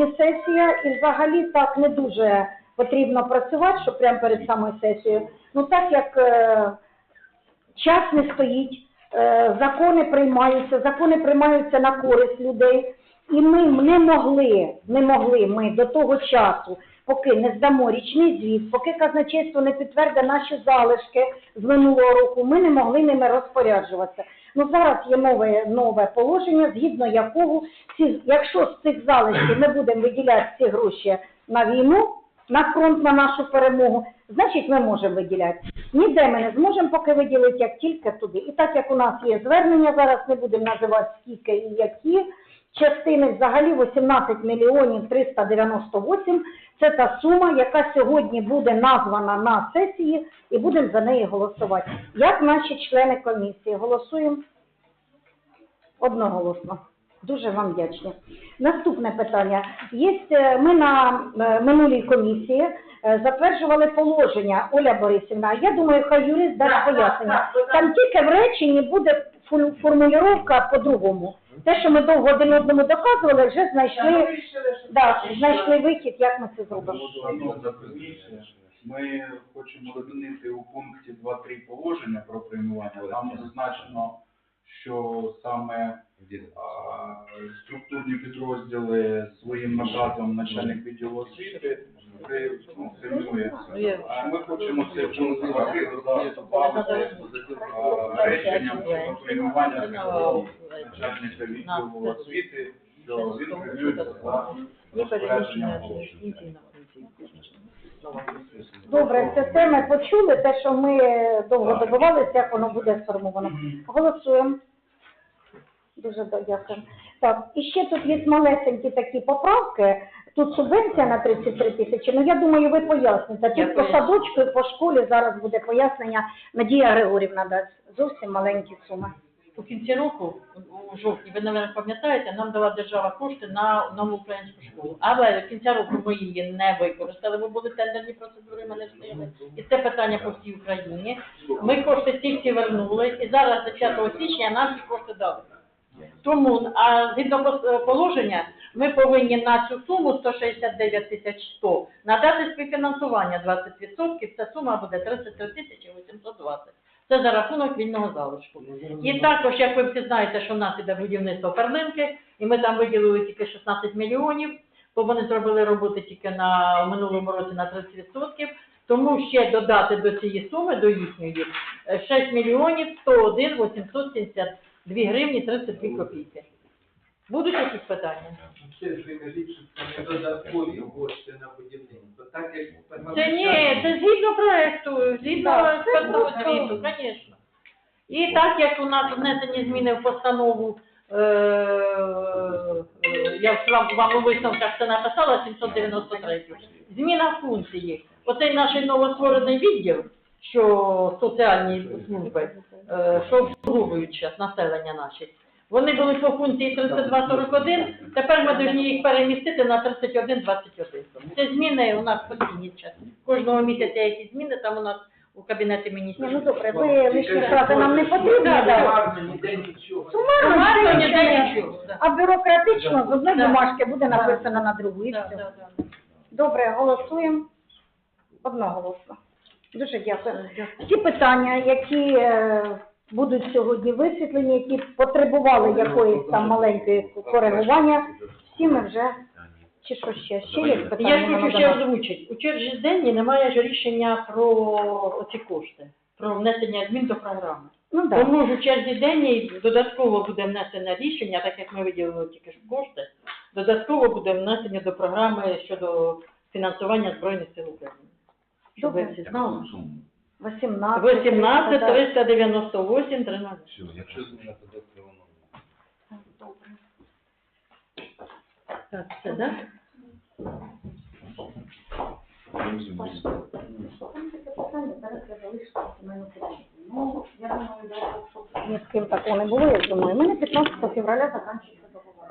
сьогодні сесія, і взагалі так не дуже потрібно працювати, що прямо перед самою сесією. Ну так як е, час не стоїть, е, закони приймаються, закони приймаються на користь людей, і ми не могли, не могли ми до того часу, поки не здамо річний звіт, поки казначейство не підтвердить наші залишки з минулого року, ми не могли ними розпоряджуватися. Ну зараз є нове, нове положення, згідно якого ці, якщо з цих залишків ми будемо виділяти ці гроші на війну, на фронт, на нашу перемогу, значить ми можемо виділяти. Ніде ми не зможемо поки виділити, як тільки туди. І так як у нас є звернення, зараз не будемо називати скільки і які частини, взагалі 18 мільйонів 398 – це та сума, яка сьогодні буде названа на сесії і будемо за неї голосувати. Як наші члени комісії голосуємо? Одноголосно. Дуже вам вдячні. Наступне питання. Є, е, ми на е, минулій комісії е, затверджували положення Оля Борисівна. Я думаю, хай юрист дасть Так, так, пояснення. так, Там тільки в реченні буде формулювання по-другому. Те, що ми довго один одному доказували, вже знайшли, да, знайшли вихід, як ми це зробимо. Ми хочемо змінити у пункті 2.3 положення про приймування. Там зазначено, що саме а, структурні підрозділи своїм наказом начальник відділу освіти при- ну, приймує. А ми хочемо пункт додати а, реченням про приймування такого начальника відділу освіти, що він приймується за розпорядженням положення. Добре, це все ми почули, те, що ми довго добивалися, як воно буде сформовано. Голосуємо. Дуже дякую. Так, і ще тут є малесенькі такі поправки. Тут субвенція на 33 тисячі. Ну я думаю, ви поясните. Тут по садочку і по школі зараз буде пояснення. Надія Григорівна дасть зовсім маленькі суми. У кінці року, у жовтні, ви, мабуть, пам'ятаєте, нам дала держава кошти на нову українську школу. Але до кінця року ми її не використали, бо були тендерні процедури, ми не встигли. І це питання по всій Україні. Ми кошти всі вернули, і зараз 10 січня нам ці кошти дали. Тому, а згідно положення, ми повинні на цю суму 169 тисяч 100 надати співфінансування 20%, ця сума буде 33 тисячі 820. Це за рахунок вільного залишку. І також, як ви всі знаєте, що в нас іде будівництво перлинки, і ми там виділили тільки 16 мільйонів, бо вони зробили роботи тільки на минулому році на 30%. Тому ще додати до цієї суми, до їхньої, е, 6 мільйонів 101 872 гривні 32 копійки. Будуть якісь питання? Це ж ви кажіть, що це не додаткові кошти на будівництво. Так як Це ні, це згідно проекту, згідно Так, це просто- звіту, звісно. І так як у нас внесені зміни в постанову, е, е, я ж вам, вам у висновках це написала 793. Зміна функції. Оцей наш новостворений відділ, що соціальні служби, е, що обслуговують зараз населення наше. Вони були по функції 3241, тепер ми повинні їх перемістити на 3121. Це зміни у нас постійні час. Кожного місяця якісь зміни там у нас у кабінеті Ні, міністрів. ну добре, ви лишні фрази нам не потрібні, Да, да. ніде нічого. Сумарно, Сумарно, ніде нічого. нічого, да. А бюрократично з одної Да. бумажки буде написано на другу і Да, все. да, да. Добре, голосуємо одноголосно. Дуже дякую. Всі питання, які е, будуть сьогодні висвітлені, які потребували якоїсь там маленької коригування, всі ми вже чи що ще? Ще є питання? Я хочу ще озвучити. У черзі денні немає ж рішення про ці кошти, про внесення змін до програми. Ну так. Тому ж у черзі денній додатково буде внесено рішення, так як ми виділили тільки ж кошти, додатково буде внесення до програми щодо фінансування Збройних сил України. Щоб ви всі знали. 18. 18 так. 398 13. Якщо зміна то дозволено. Так, все, так? Ну, я думаю, да, ні з ким такого не було, я думаю. У мене 15 февраля закінчується